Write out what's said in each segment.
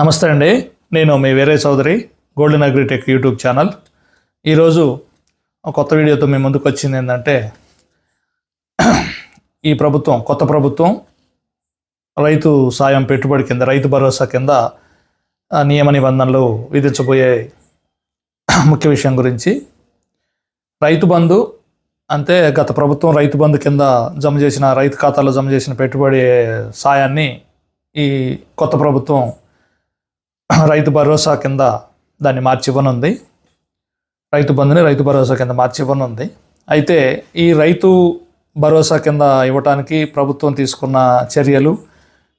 నమస్తే అండి. నేను మీ వేరే Chowdary golden agritech YouTube channel. ఈరోజు కొత్త వీడియోతో మీ ముందుకు వచ్చింది ఏంటంటే ఈ ప్రభుత్వం కొత్త ప్రభుత్వం రైతు సాయం పెట్టుబడి కింద రైతు భరోసా కింద నియమ నిబంధనలు విధించబోయే ముఖ్య విషయం గురించి. రైతు బంధు అంటే గత ప్రభుత్వం రైతు బంధు కింద జమ చేసిన రైతు ఖాతాలో జమ చేసిన పెట్టుబడి సాయాన్ని ఈ కొత్త ప్రభుత్వం రైతు భరోసా కింద దాన్ని మార్చి ఇవ్వనుంది రైతు బంధుని రైతు భరోసా కింద మార్చివ్వనుంది. అయితే ఈ రైతు భరోసా కింద ఇవ్వటానికి ప్రభుత్వం తీసుకున్న చర్యలు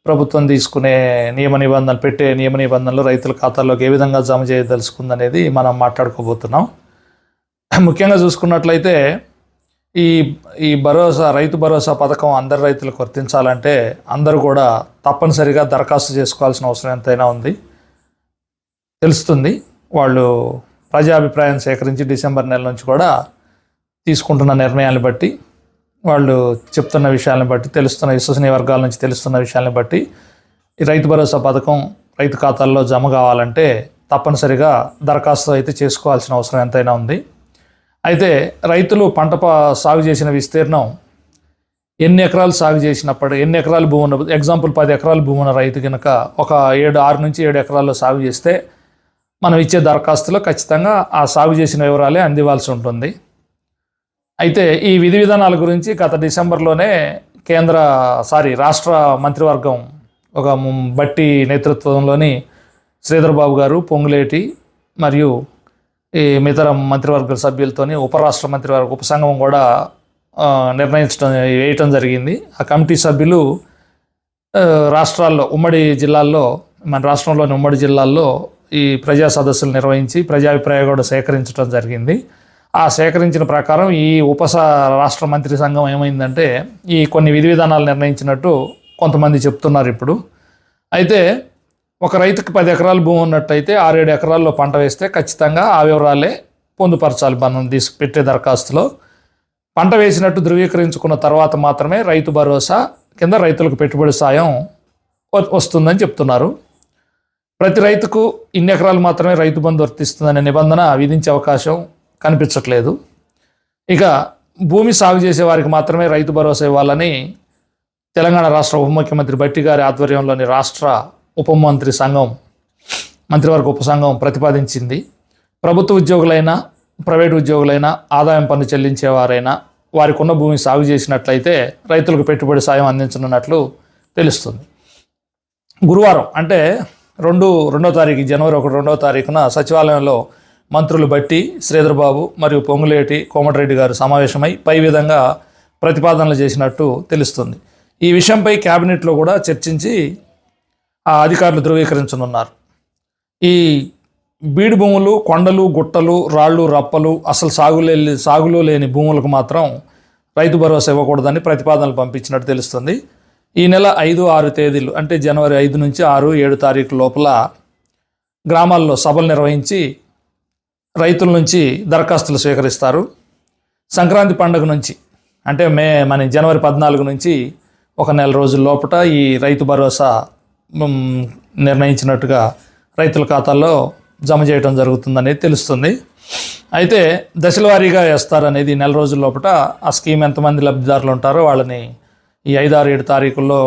ప్రభుత్వం తీసుకునే నియమ నిబంధనలు పెట్టే నియమ నిబంధనలు రైతుల ఖాతాల్లోకి ఏ విధంగా జమ చేయదలుచుకుందనేది మనం మాట్లాడుకోబోతున్నాం. ముఖ్యంగా చూసుకున్నట్లయితే ఈ ఈ భరోసా రైతు భరోసా పథకం అందరి రైతులకు వర్తించాలంటే అందరూ కూడా తప్పనిసరిగా దరఖాస్తు చేసుకోవాల్సిన అవసరం ఎంతైనా ఉంది. తెలుస్తుంది. వాళ్ళు ప్రజాభిప్రాయం సేకరించి డిసెంబర్ నెల నుంచి కూడా తీసుకుంటున్న నిర్ణయాన్ని బట్టి వాళ్ళు చెప్తున్న విషయాలను బట్టి తెలుస్తున్న విశ్వసనీయ వర్గాల నుంచి తెలుస్తున్న విషయాలను బట్టి ఈ రైతు భరోసా పథకం రైతు ఖాతాల్లో జమ కావాలంటే తప్పనిసరిగా దరఖాస్తు అయితే చేసుకోవాల్సిన అవసరం ఎంతైనా ఉంది. అయితే రైతులు పంట సాగు చేసిన విస్తీర్ణం ఎన్ని ఎకరాలు సాగు చేసినప్పుడు ఎన్ని ఎకరాలు భూమి ఉన్న ఎగ్జాంపుల్ పది ఎకరాలు భూమి ఉన్న రైతు కనుక ఒక ఏడు ఆరు నుంచి ఏడు ఎకరాల్లో సాగు చేస్తే మనం ఇచ్చే దరఖాస్తులో ఖచ్చితంగా ఆ సాగు చేసిన వివరాలే అందివ్వాల్సి ఉంటుంది. అయితే ఈ విధి విధానాల గురించి గత డిసెంబర్లోనే కేంద్ర సారీ రాష్ట్ర మంత్రివర్గం ఒక బట్టి నేతృత్వంలోని శ్రీధర్ బాబు గారు పొంగులేటి మరియు ఈ మితర మంత్రివర్గ సభ్యులతోని ఉపరాష్ట్ర మంత్రివర్గ ఉపసంఘం కూడా నిర్ణయించడం వేయటం జరిగింది. ఆ కమిటీ సభ్యులు రాష్ట్రాల్లో ఉమ్మడి జిల్లాల్లో మన రాష్ట్రంలోని ఉమ్మడి జిల్లాల్లో ఈ ప్రజా సదస్సులు నిర్వహించి ప్రజాభిప్రాయం కూడా సేకరించడం జరిగింది. ఆ సేకరించిన ప్రకారం ఈ ఉపస రాష్ట్ర మంత్రి సంఘం ఏమైందంటే ఈ కొన్ని విధి విధానాలు నిర్ణయించినట్టు కొంతమంది చెప్తున్నారు ఇప్పుడు. అయితే ఒక రైతుకి పది ఎకరాలు భూమి ఉన్నట్టయితే ఆరేడు ఎకరాల్లో పంట వేస్తే ఖచ్చితంగా ఆ వివరాలే పొందుపరచాలి మనం తీసుకు పెట్టే దరఖాస్తులో. పంట వేసినట్టు ధృవీకరించుకున్న తర్వాత మాత్రమే రైతు భరోసా కింద రైతులకు పెట్టుబడి సాయం వ- వస్తుందని చెప్తున్నారు. ప్రతి రైతుకు ఇన్ని ఎకరాలు మాత్రమే రైతు బంధు వర్తిస్తుందనే నిబంధన విధించే అవకాశం కనిపించట్లేదు. ఇక భూమి సాగు చేసే వారికి మాత్రమే రైతు భరోసా ఇవ్వాలని తెలంగాణ రాష్ట్ర ఉప ముఖ్యమంత్రి బట్టి గారి ఆధ్వర్యంలోని రాష్ట్ర ఉప మంత్రి సంఘం మంత్రివర్గ ఉపసంఘం ప్రతిపాదించింది. ప్రభుత్వ ఉద్యోగులైనా ప్రైవేటు ఉద్యోగులైనా ఆదాయం పన్ను చెల్లించేవారైనా వారికి ఉన్న భూమి సాగు చేసినట్లయితే రైతులకు పెట్టుబడి సాయం అందించనున్నట్లు తెలుస్తుంది. గురువారం అంటే రెండు రెండో తారీఖు జనవరి ఒకటి రెండో తారీఖున సచివాలయంలో మంత్రులు బట్టి శ్రీధర్బాబు మరియు పొంగులేటి కోమటిరెడ్డి గారు సమావేశమై పై విధంగా ప్రతిపాదనలు చేసినట్టు తెలుస్తుంది. ఈ విషయంపై క్యాబినెట్లో కూడా చర్చించి ఆ అధికారులు ధృవీకరించనున్నారు. ఈ బీడు భూములు కొండలు గుట్టలు రాళ్ళు రప్పలు అసలు సాగులే సాగులో లేని భూములకు మాత్రం రైతు భరోసా ఇవ్వకూడదని ప్రతిపాదనలు పంపించినట్టు తెలుస్తుంది. ఈ నెల ఐదు ఆరు తేదీలు అంటే జనవరి ఐదు నుంచి ఆరు ఏడు తారీఖు లోపల గ్రామాల్లో సభలు నిర్వహించి రైతుల నుంచి దరఖాస్తులు స్వీకరిస్తారు. సంక్రాంతి పండుగ నుంచి అంటే మే మన జనవరి పద్నాలుగు నుంచి ఒక నెల రోజుల లోపల ఈ రైతు భరోసా నిర్ణయించినట్టుగా రైతుల ఖాతాల్లో జమ చేయడం జరుగుతుందనేది తెలుస్తుంది. అయితే దశల వారీగా వేస్తారనేది నెల రోజుల లోపల ఆ స్కీమ్ ఎంతమంది లబ్ధిదారులు ఉంటారో వాళ్ళని ఈ ఐదారు ఏడు తారీఖుల్లో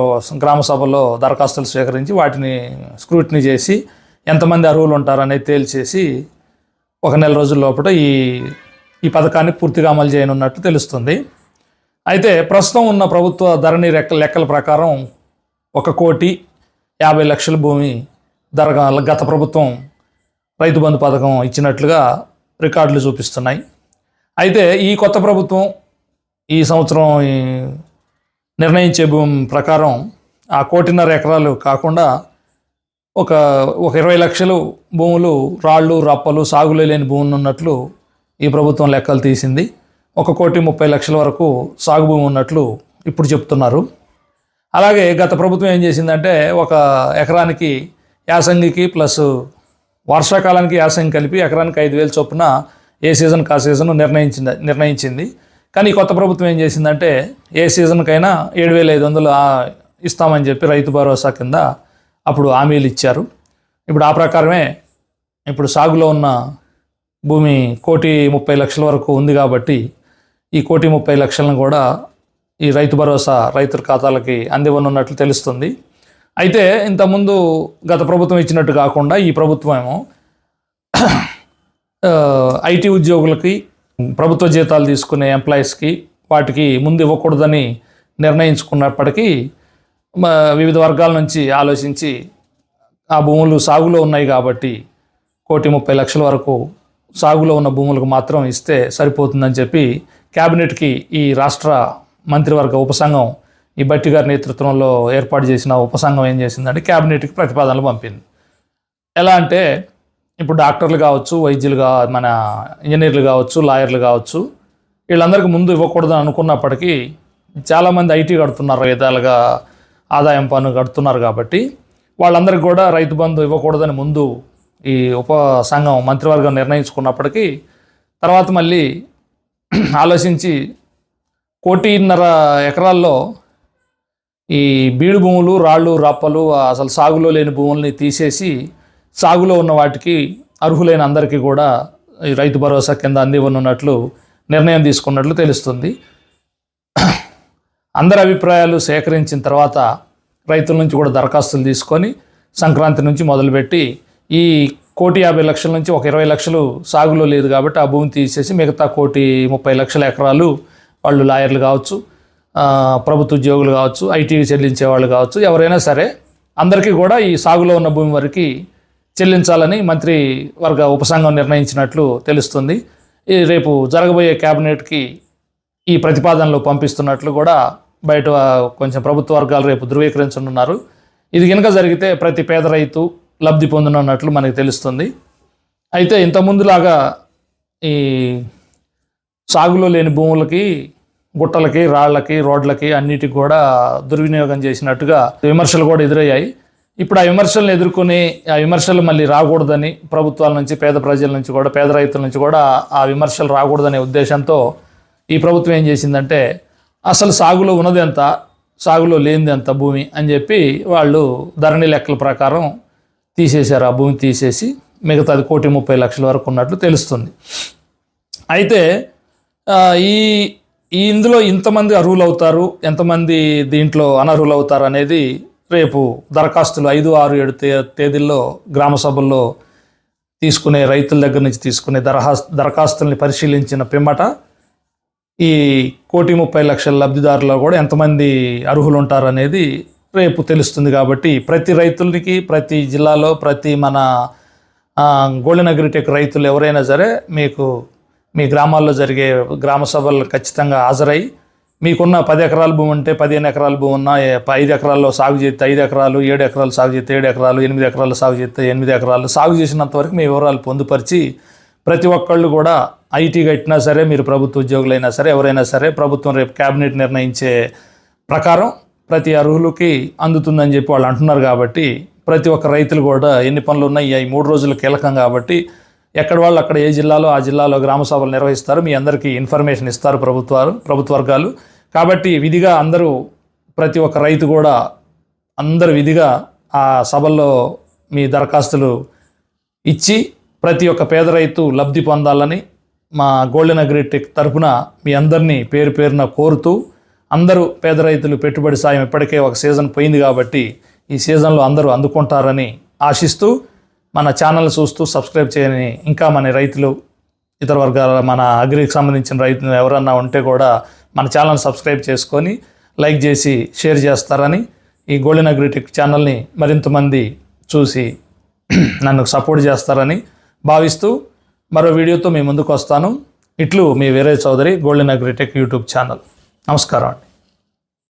గ్రామ సభలో దరఖాస్తులు స్వీకరించి వాటిని స్క్రూటినీ చేసి ఎంతమంది అర్హులు ఉంటారనేది తేల్చేసి ఒక నెల రోజుల లోపల ఈ ఈ పథకాన్ని పూర్తిగా అమలు చేయనున్నట్టు తెలుస్తుంది. అయితే ప్రస్తుతం ఉన్న ప్రభుత్వ ధరణి లెక్క లెక్కల ప్రకారం ఒక కోటి యాభై లక్షల భూమి ధర గత ప్రభుత్వం రైతు బంధు పథకం ఇచ్చినట్లుగా రికార్డులు చూపిస్తున్నాయి. అయితే ఈ కొత్త ప్రభుత్వం ఈ సంవత్సరం నిర్ణయించే భూమి ప్రకారం ఆ కోటిన్నర ఎకరాలు కాకుండా ఒక ఒక ఇరవై లక్షలు భూములు రాళ్ళు రప్పలు సాగులే లేని భూములు ఉన్నట్లు ఈ ప్రభుత్వం లెక్కలు తీసింది. ఒక కోటి ముప్పై లక్షల వరకు సాగు భూమి ఉన్నట్లు ఇప్పుడు చెప్తున్నారు. అలాగే గత ప్రభుత్వం ఏం చేసిందంటే ఒక ఎకరానికి యాసంగికి ప్లస్ వర్షాకాలానికి యాసంగి కలిపి ఎకరానికి ఐదు వేలు చొప్పున ఏ సీజన్ కా సీజన్ నిర్ణయించింది నిర్ణయించింది. కానీ కొత్త ప్రభుత్వం ఏం చేసిందంటే ఏ సీజన్కైనా ఏడు వేల ఐదు వందలు ఇస్తామని చెప్పి రైతు భరోసా కింద అప్పుడు హామీలు ఇచ్చారు. ఇప్పుడు ఆ ప్రకారమే ఇప్పుడు సాగులో ఉన్న భూమి కోటి ముప్పై లక్షల వరకు ఉంది కాబట్టి ఈ కోటి ముప్పై లక్షలను కూడా ఈ రైతు భరోసా రైతుల ఖాతాలకి అందివ్వనున్నట్లు తెలుస్తుంది. అయితే ఇంతకుముందు గత ప్రభుత్వం ఇచ్చినట్టు కాకుండా ఈ ప్రభుత్వం ఏమో ఐటీ ఉద్యోగులకి ప్రభుత్వ జీతాలు తీసుకునే ఎంప్లాయీస్కి వాటికి ముందు ఇవ్వకూడదని నిర్ణయించుకున్నప్పటికీ వివిధ వర్గాల నుంచి ఆలోచించి ఆ భూములు సాగులో ఉన్నాయి కాబట్టి కోటి ముప్పై లక్షల వరకు సాగులో ఉన్న భూములకు మాత్రం ఇస్తే సరిపోతుందని చెప్పి క్యాబినెట్కి ఈ రాష్ట్ర మంత్రివర్గ ఉపసంఘం ఈ బట్టి గారి నేతృత్వంలో ఏర్పాటు చేసిన ఉపసంఘం ఏం చేసిందంటే క్యాబినెట్కి ప్రతిపాదనలు పంపింది. ఎలా అంటే ఇప్పుడు డాక్టర్లు కావచ్చు వైద్యులు కా మన ఇంజనీర్లు కావచ్చు లాయర్లు కావచ్చు వీళ్ళందరికీ ముందు ఇవ్వకూడదని అనుకున్నప్పటికీ చాలామంది ఐటీ కడుతున్నారు విధాలుగా ఆదాయం పన్ను కడుతున్నారు కాబట్టి వాళ్ళందరికీ కూడా రైతు బంధు ఇవ్వకూడదని ముందు ఈ ఉప సంఘం మంత్రివర్గం నిర్ణయించుకున్నప్పటికీ తర్వాత మళ్ళీ ఆలోచించి కోటిన్నర ఎకరాల్లో ఈ బీడు భూములు రాళ్ళు రప్పలు అసలు సాగులో లేని భూముల్ని తీసేసి సాగులో ఉన్న వాటికి అర్హులైన అందరికీ కూడా ఈ రైతు భరోసా కింద అందివ్వనున్నట్లు నిర్ణయం తీసుకున్నట్లు తెలుస్తుంది. అందరి అభిప్రాయాలు సేకరించిన తర్వాత రైతుల నుంచి కూడా దరఖాస్తులు తీసుకొని సంక్రాంతి నుంచి మొదలుపెట్టి ఈ కోటి యాభై లక్షల నుంచి ఒక ఇరవై లక్షలు సాగులో లేదు కాబట్టి ఆ భూమి తీసేసి మిగతా కోటి ముప్పై లక్షల ఎకరాలు వాళ్ళు లాయర్లు కావచ్చు ప్రభుత్వ ఉద్యోగులు కావచ్చు ఐటీ చెల్లించే వాళ్ళు కావచ్చు ఎవరైనా సరే అందరికీ కూడా ఈ సాగులో ఉన్న భూమి వరకు చెల్లించాలని మంత్రి వర్గ ఉపసంఘం నిర్ణయించినట్లు తెలుస్తుంది. ఈ రేపు జరగబోయే క్యాబినెట్కి ఈ ప్రతిపాదనలు పంపిస్తున్నట్లు కూడా బయట కొంచెం ప్రభుత్వ వర్గాలు రేపు ధృవీకరించనున్నారు. ఇది కనుక జరిగితే ప్రతి పేద రైతు లబ్ధి పొందనున్నట్లు మనకు తెలుస్తుంది. అయితే ఇంతకుముందులాగా ఈ సాగులో లేని భూములకి గుట్టలకి రాళ్ళకి రోడ్లకి అన్నిటికి కూడా దుర్వినియోగం చేసినట్టుగా విమర్శలు కూడా ఎదురయ్యాయి. ఇప్పుడు ఆ విమర్శలను ఎదుర్కొని ఆ విమర్శలు మళ్ళీ రాకూడదని ప్రభుత్వాల నుంచి పేద ప్రజల నుంచి కూడా పేద రైతుల నుంచి కూడా ఆ విమర్శలు రాకూడదనే ఉద్దేశంతో ఈ ప్రభుత్వం ఏం చేసిందంటే అసలు సాగులో ఉన్నది ఎంత సాగులో లేనిది ఎంత భూమి అని చెప్పి వాళ్ళు ధరణి లెక్కల ప్రకారం తీసేశారు. ఆ భూమి తీసేసి మిగతాది కోటి ముప్పై లక్షల వరకు ఉన్నట్లు తెలుస్తుంది. అయితే ఈ ఈ ఇందులో ఇంతమంది అర్హులు అవుతారు ఎంతమంది దీంట్లో అనర్హులు అవుతారు అనేది రేపు దరఖాస్తులు ఐదు ఆరు ఏడు తే తేదీల్లో గ్రామ సభల్లో తీసుకునే రైతుల దగ్గర నుంచి తీసుకునే దరఖాస్తు దరఖాస్తుల్ని పరిశీలించిన పిమ్మట ఈ కోటి ముప్పై లక్షల లబ్ధిదారుల్లో కూడా ఎంతమంది అర్హులు ఉంటారు అనేది రేపు తెలుస్తుంది కాబట్టి ప్రతి రైతులకి ప్రతి జిల్లాలో ప్రతి మన ఆ, గోల్డెన్ అగ్రిటెక్ రైతులు ఎవరైనా సరే మీకు మీ గ్రామాల్లో జరిగే గ్రామ సభలు ఖచ్చితంగా హాజరై మీకున్న పది ఎకరాల భూమి ఉంటే పదిహేను ఎకరాల భూమి ఉన్న ఐదు ఎకరాల్లో సాగు చేస్తే ఐదు ఎకరాలు ఏడు ఎకరాలు సాగు చేస్తే ఏడు ఎకరాలు ఎనిమిది ఎకరాలు సాగు చేస్తే ఎనిమిది ఎకరాలు సాగు చేసినంత వరకు మీ వివరాలు పొందుపరిచి ప్రతి ఒక్కళ్ళు కూడా ఐటీ కట్టినా సరే మీరు ప్రభుత్వ ఉద్యోగులైనా సరే ఎవరైనా సరే ప్రభుత్వం రేపు క్యాబినెట్ నిర్ణయించే ప్రకారం ప్రతి అర్హులకి అందుతుందని చెప్పి వాళ్ళు అంటున్నారు కాబట్టి ప్రతి ఒక్క రైతులు కూడా ఎన్ని పనులు ఉన్నాయి ఈ మూడు రోజులు కీలకం కాబట్టి ఎక్కడ వాళ్ళు అక్కడ ఏ జిల్లాలో ఆ జిల్లాలో గ్రామ సభలు నిర్వహిస్తారు మీ అందరికీ ఇన్ఫర్మేషన్ ఇస్తారు ప్రభుత్వాలు ప్రభుత్వ వర్గాలు కాబట్టి విధిగా అందరూ ప్రతి ఒక్క రైతు కూడా అందరు విధిగా ఆ సభల్లో మీ దరఖాస్తులు ఇచ్చి ప్రతి ఒక్క పేద రైతు లబ్ధి పొందాలని మా గోల్డెన్ అగ్రిటెక్ తరఫున మీ అందరినీ పేరు పేరున కోరుతూ అందరూ పేద రైతులు పెట్టుబడి సాయం ఇప్పటికే ఒక సీజన్ పోయింది కాబట్టి ఈ సీజన్లో అందరూ అందుకుంటారని ఆశిస్తూ మన ఛానల్ చూస్తూ సబ్స్క్రైబ్ చేయని ఇంకా మన రైతులు ఇతర వర్గాల మన అగ్రికి సంబంధించిన రైతులు ఎవరన్నా ఉంటే కూడా మన ఛానల్ సబ్స్క్రైబ్ చేసుకొని లైక్ చేసి షేర్ చేస్తారని ఈ గోల్డెన్ అగ్రిటెక్ ఛానల్ని మరింత మంది చూసి నన్ను సపోర్ట్ చేస్తారని భావిస్తూ మరో వీడియోతో మీ ముందుకు వస్తాను. ఇట్లు మీ Veeraiah Chowdary golden agritech YouTube channel. నమస్కారం అండి.